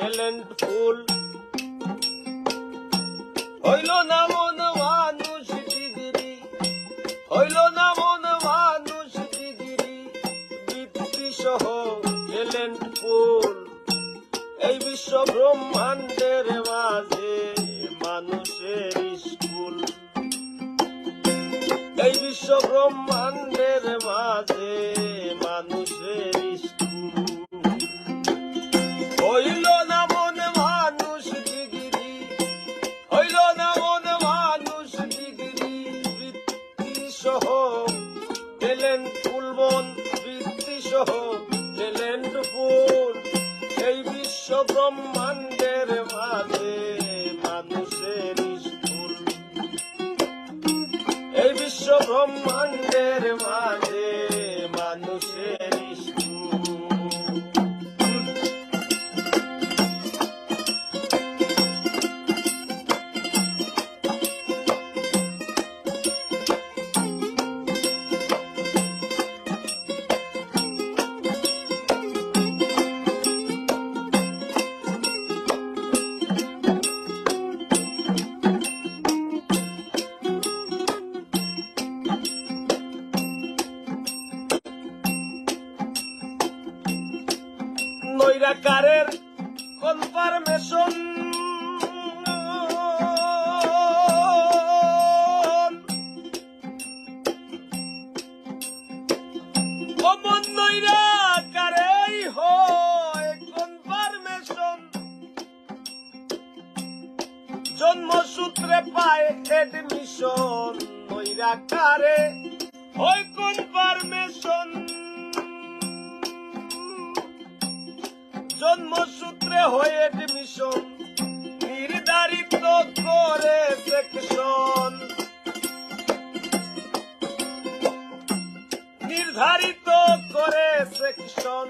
Talent ফুল হইল না মন মানুষ ডিগ্রি হইল না মন মানুষ ডিগ্রি বৃত্তি সহ ট্যালেন্ট ফুল এই বিশ্ব ব্রহ্মাণ্ডের মাঝে মানুষের স্কুল। এই বিশ্ব ব্রহ্মাণ্ডের মাঝে মানুষের স্কুল। ব্রহ্মাণ্ডের মাঝে। নৈরাকারের কনফার্মেশন জন্মসূত্রে পায় এডমিশন নৈরাকারে হয় কনফার্মেশন জন্মসূত্রে হয়ে এডমিশন নির্ধারিত করে সেকশন নির্ধারিত করে সেকশন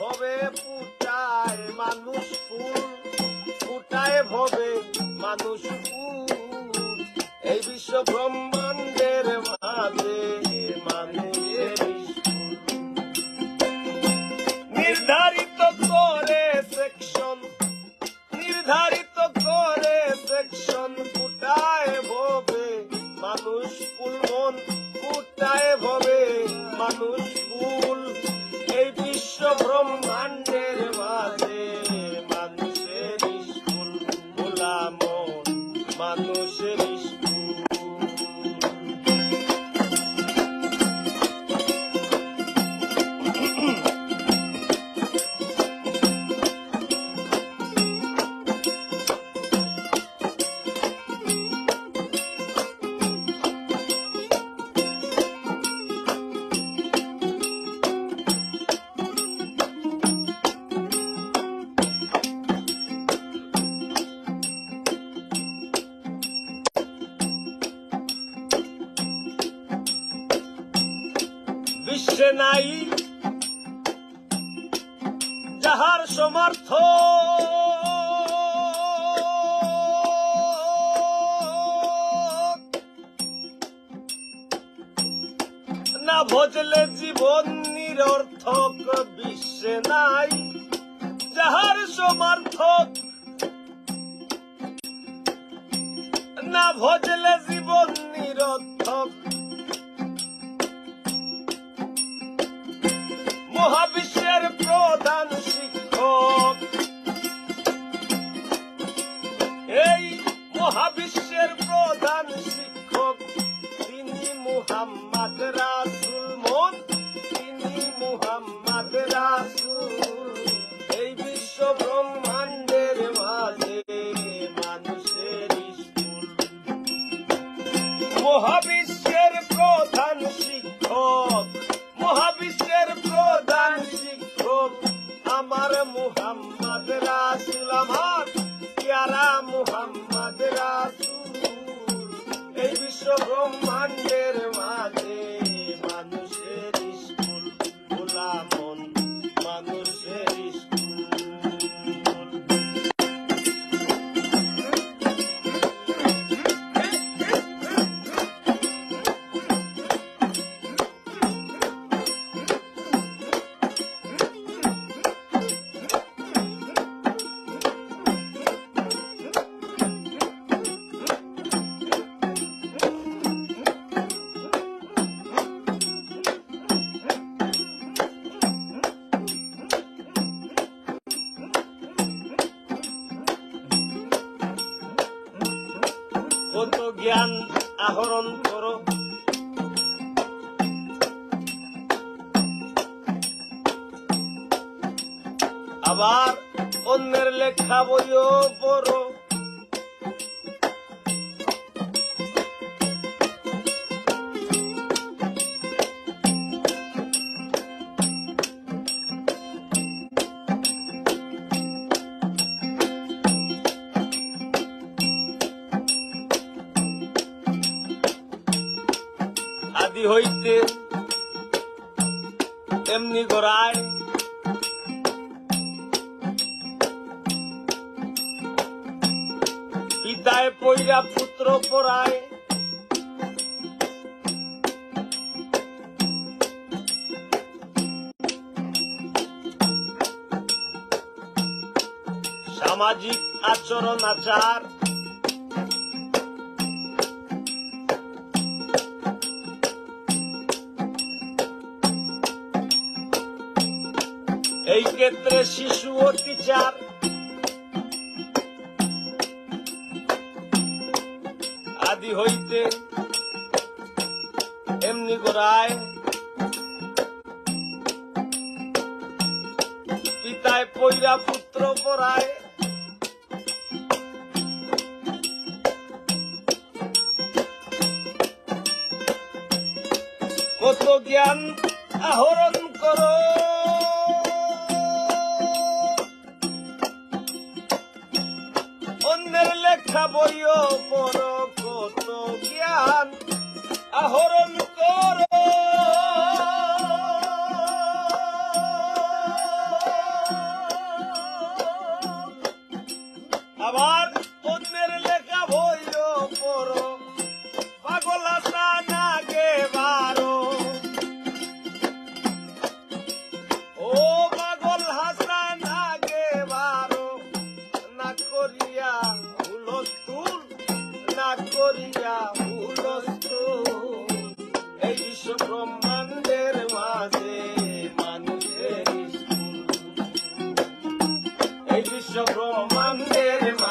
হবে ফুটায় মানুষ ফুল ফুটায় ভবে মানুষ ফুল। এই বিশ্ব ব্রহ্মাণ্ডের বিশ্বে নাই। যাহার সমর্থ। না ভজলে জীবন নিরর্থক, বিশ্বে নাই। যাহার সমর্থক। না ভজলে জীবন নিরর্থক। राम জ্ঞান আহরণ করো। আবার অন্যের লেখা বইও পড়ো। হইতে এমনি গড়ায়। পিতায় পৈরা পুত্র পড়ায় সামাজিক আচরণ আচার এই ক্ষেত্রে শিশু ও টিচার আদি হইতে এমনি গোড়ায় পিতায় পৈরা পুত্র পড়ায় কত জ্ঞান আহরণ bom manter